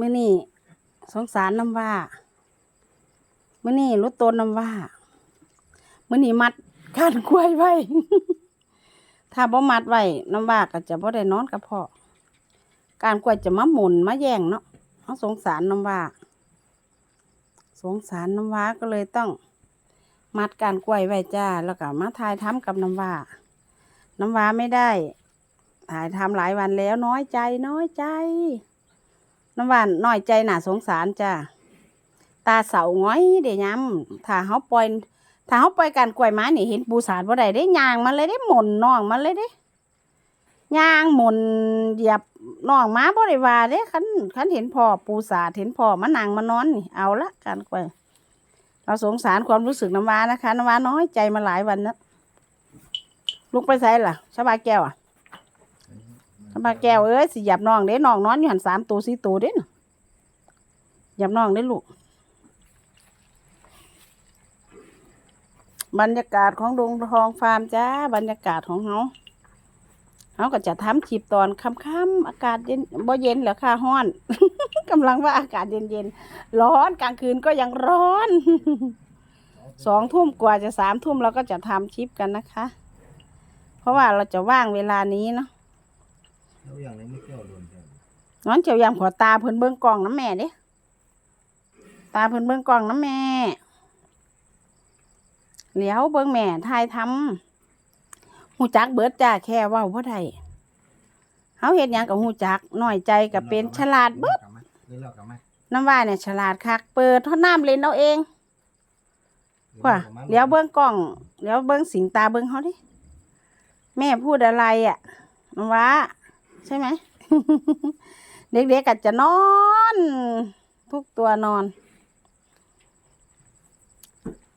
มื่อนี่สงสารน้ำว่ามื่อนี่รู้ตนน้ำว่ามื่อนี่มัดก้านกล้วยไว้ ถ้าบ่มัดไว้น้ำว่าก็จะบ่ได้นอนกับพ่อการกล้วยจะมาหมุนมาแย่งเนาะเขาสงสารน้ำว่า สงสารน้ำว่าก็เลยต้อง มัดการกล้วยไว้จ้า แล้วก็มาทายทำกับน้ำว่า น้ำว่าไม่ได้ถ่ายทำหลายวันแล้วน้อยใจน้อยใจ น้ำหวานน้อยใจหน่าสงสารจ้าตาเสาง้อยเดี๋ยวย้ำถ้าเขาปล่อยถ้าเขาปล่อยการกล้วยไม้นี่เห็นปูสาดบ่ได้ได้ยางมันเลยได้หม่นน้องมันเลยได้ยางหม่นเหยียบน้องม้าบ่ได้ว่าเด้คันคันเห็นพ่อปูสาดเห็นพ่อมานางมานอนนี่เอาละการกล้วยเราสงสารความรู้สึกน้ำว้านะคะน้ำว้าน้อยใจมาหลายวันแล้วลุกไปใส่ล่ะชบาแก้วอะ ทำปลาแก้วเอ้ยสิหยับน้องเด้น้องนอนอยู่หันสามตัวสี่ตัวเด้นหยับน้องได้ลูก บรรยากาศของดงทองฟาร์มจ้า บรรยากาศของเขาเขาก็จะทำคลิปตอนค่ำๆอากาศเย็นบ่เย็นเหรอค่ะฮ้อนกำลังว่าอากาศเย็นๆร้อนกลางคืนก็ยังร้อนสองทุ่มกว่าจะสามทุ่มเราก็จะทำคลิปกันนะคะ เพราะว่าเราจะว่างเวลานี้เนาะ แล้วอย่างนี้ไม่เกี่ยวโดนกันนอนเจียวยามขอตาเพิ่นเบิ่งกล้องน้ำแม่เด้ตาเพิ่นเบิ่งกล้องน้ำแม่เหลียวเบิ่งแม่ทายทำหูจักเบิดจ้าแค่ว่าบ่ได้เฮาเฮ็ดยังกับหูจักหน้อยใจกับเป็นฉลาดเบิดนี่เรากลับมาน้ำว่าเนี่ยฉลาดคัก เปิดท่อน้ำเล่นเอาเองว่าเดี๋ยวเบิ่งกล้องเดี๋ยวเบิ่งสิงตาเบิ่งเฮาดิแม่พูดอะไรอะน้ำว่า ใช่ไหม เด็กๆก็จะนอน ทุกตัวนอน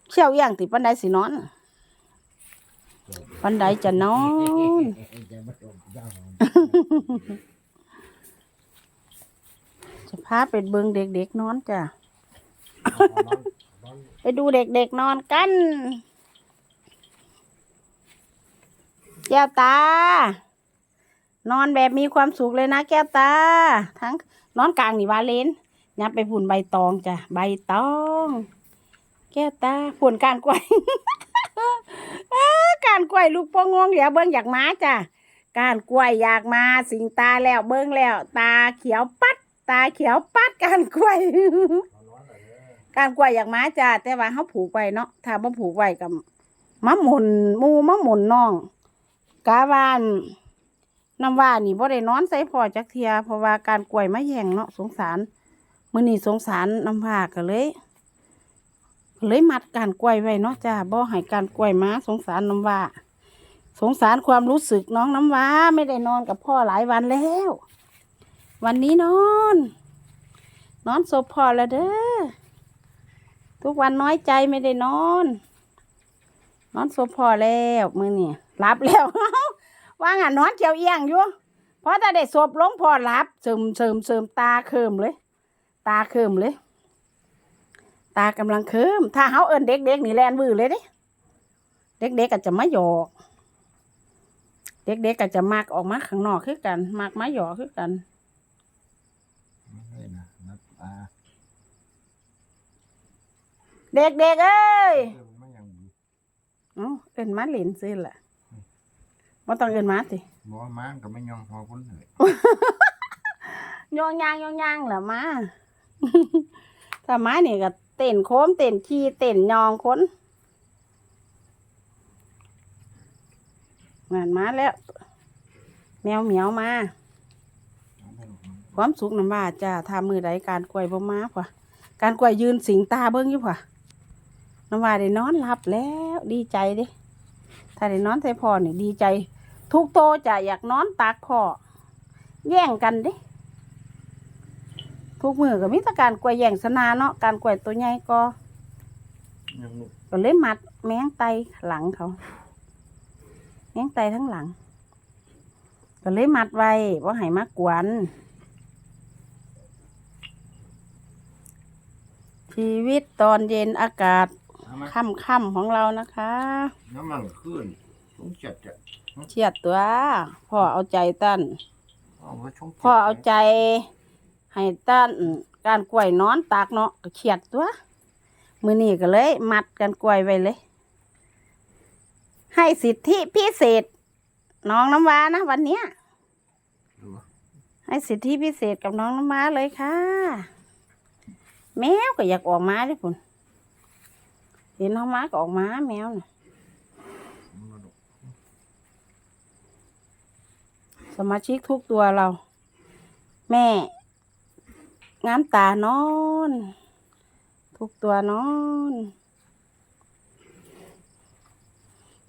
เชี่ยวเอี่ยงติปันไดสินอน ปันไดจะนอนจะมาจบยาวจะพาไปเบิงเด็กๆนอนจ้ะ ไปดูเด็กๆนอนกันแก้วตา นอนแบบมีความสุขเลยนะแก้วตา ทั้งนอนกลางนี่วาเลนยับไปฝุ่นใบตองจ้ะใบตอง แก้วตาฝุ่นการกล้วยการกล้วยลูกโป่งงงเดี๋ยวเบิ้งอยากมาจ้ะการกล้วยอยากมาสิงตาแล้วเบิ้งแล้ว ตาเขียวปัด ตาเขียวปัดการกล้วยการกล้วยอยากมาจ้าแต่ว่าเขาผูกไว้เนาะถ้าบ่ผูกไว้กับมะหมุนมูมะหมุนน้องกาบาน น้ำว่านี่บ่ได้นอนใส่พอจักเทียเพราะว่าการกล้วยมาแย่งเนาะสงสารมื้อนี้สงสารน้ำว่าก็เลยเลยมัดการกล้วยไว้เนาะจ้าบ่ให้การกล้วยมาสงสารน้ำว่า สงสารความรู้สึกน้องน้ำว่าไม่ได้นอนกับพ่อหลายวันแล้ว วันนี้นอน นอนศพพ่อแล้วเด้อทุกวันน้อยใจไม่ได้นอน นอนสบพอแล้วมือนี่รับแล้ว ว่างอะนอนเจียวเอียงอยู่เพราะถ้าได้ศพลงพอรับเสริมเสริมเสริมตาเคิมเลย ตาเคิมเลย ตากำลังเคิมถ้าเฮาเอิ้นเด็กๆนี่แลนวือเลยเด้เด็กๆก็จะมาหยอก เด็กๆก็จะมักออกมาข้างนอกคือกันมักมาหยอกคือกันไม่ใช่นะนับตาเด็กๆเอ้ยเออมันยังดีเอ้าเอิ้นมาเล่นซื่อล่ะ บ่ต้องเอิ้นมาติบอกว่าม้างก็ไม่ยองพอคนเลยยองยางยองยางเหรอมา ถ้ามานี่ก็เต้นโค้มเต้นขี้เต้นยองคนงานมาแล้ว แมวเหมียวมา ความสุขน้ำว่าจ้าทามือใดการกล้วยบ่มาพ่ะการกล้วยยืนสิงตาเบิ้งอยู่พ่ะน้ำว่าได้นอนหลับแล้ว ดีใจเด้ถ้าได้นอนใส่พ่อนี่ดีใจ ทุกโตจะอยากนอนตากพ่อแย่งกันด้ทุกมือก็มีแต่การกล้วยแย่งสนาเนาะการกล้วยตัวใหญ่ก็ก็เลยมัดแมงไตหลังเขา แมงไตทั้งหลัง ก็เลยมัดไว้ว่าให้มากวนชีวิตตอนเย็นอากาศค่ำๆของเรานะคะ น้ำมันขึ้น ต้องจัดจะเชียดตัวพ่อเอาใจตั้นเอาไว้ช่องพ่อเอาใจ ให้ต้านการกล้วยนอนตากเนาะก็เครียดตัวมือนี้ก็เลย มัดกันกล้วยไว้เลย ให้สิทธิพิเศษ น้องน้ำว้านะวันเนี้ย ดูให้สิทธิพิเศษกับน้องน้ำว้าเลยค่ะ แมวก็อยากออกมาเด้วยคุณเห็นน้องม้าก็ออกมาแมวน่ะ มาดู สมาชิกทุกตัวเรา แม่ งามตานอน ทุกตัวนอน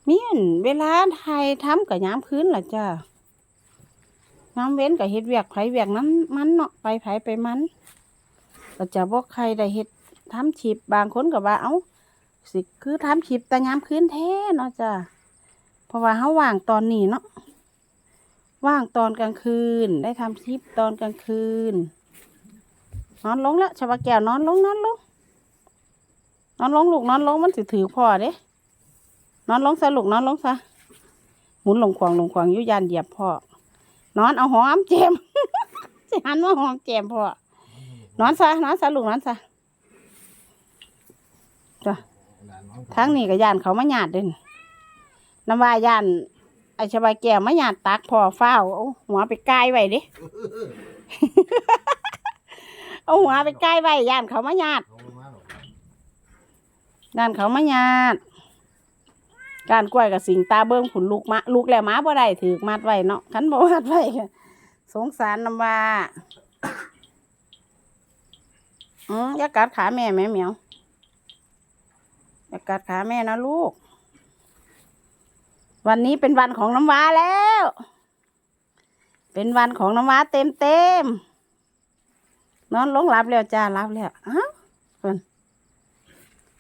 เมียเวลาไทยทำกับยามคืนล่ะจ้าน้ำเว้นกับเฮ็ดเวียกไผเวียกนั้นมันเนาะไปไผไปมันก็จะบอกใครได้เฮ็ดทำชีพบางคนก็ว่าเอ้าสิคือทำชีพแต่ยามคืนแท้เนาะจ้าเพราะว่าเฮาว่างตอนนี้เนาะ ว่างตอนกลางคืน ได้ทำคลิปตอนกลางคืน นอนลงแล้วชาวาแก้วนอนลงนอนลงนอนลงลูกนอนลงมันสิถือพ่อเด้นอนลงซะลูกนอนลงซะหมุนลงควางลงควางอยุยานเหยียบพ่อนอนเอาหอมเจมสิหันว่าหอมเจมพ่อนอนซะนอนซะลูกนอนซะหลานน้องทั้งนี้ก็ย่านเขามาหยาดเด่นน้ำว่าย่าน ไอชาวาแก้วมาหยาดตักพอเฝ้าเอาหัวไปกายไว้ดิ เอาหัวไปใกล้ไว้ย่านเขามาญาติเขาบ่มาหรอกย่านเขามาญาติการกล้วยกับสิงตาเบิ้งผุนลูกมาลูกแล้วมาบ่ได้ถือมัดไว้เนาะขันบ่มัดไว้สงสารนำว่าอืมอย่ากัดขาแม่แม่เหมียวอย่ากัดขาแม่นะลูก วันนี้เป็นวันของน้ำว้าแล้ว เป็นวันของน้ำว้าเต็มเต็มนอนลงหลับแล้วจ้าหลับแล้วอ้าวเพิ่น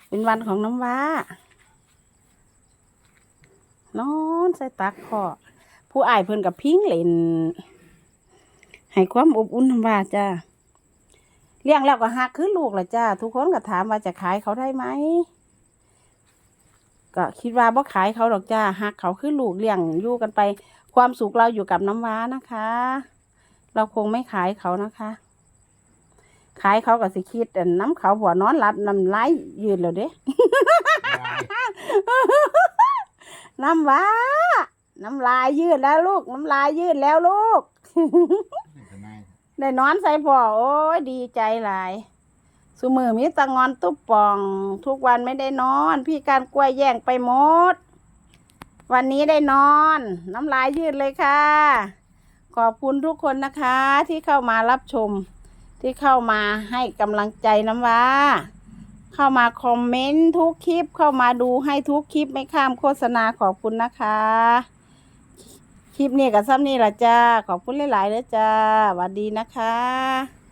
เป็นวันของน้ำว้านอนใส่ตักพ่อผู้อายเพิ่นกับพิงเล่นให้ความอบอุ่นน้ำว้าจ้าเลี้ยงแล้วก็หักคือลูกละจ้า ทุกคนก็ถามว่าจะขายเขาได้ไหม ก็คิดว่าบ่ขายเขาดอกจ้าหักเขาคือลูกเลี้ยงอยู่กันไป ความสุขเราอยู่กับน้ำว้านะคะ เราคงไม่ขายเขานะคะ ขายเขาก็สิคิดอันน้ำเขาหัวนอนหลับน้ำลายยืดแล้วเด้ น้ำว้า น้ำลายยืดแล้วลูก น้ำลายยืดแล้วลูกนี่ก็นายได้นอนใส่พ่อโอ้ยดีใจหลาย สุมือมีตะงอนตุ๊บป่อง ทุกวันไม่ได้นอน พี่การกล้วยแย่งไปหมด วันนี้ได้นอน น้ำลายยืดเลยค่ะ ขอบคุณทุกคนนะคะที่เข้ามารับชม ที่เข้ามาให้กำลังใจน้ำว้า เข้ามาคอมเมนต์ทุกคลิปเข้ามาดูให้ทุกคลิปไม่ข้ามโฆษณาขอบคุณนะคะ คลิปนี้กับซ้ำนี่ละจ้าขอบคุณหลายๆเลยจ้าสวัสดีนะคะ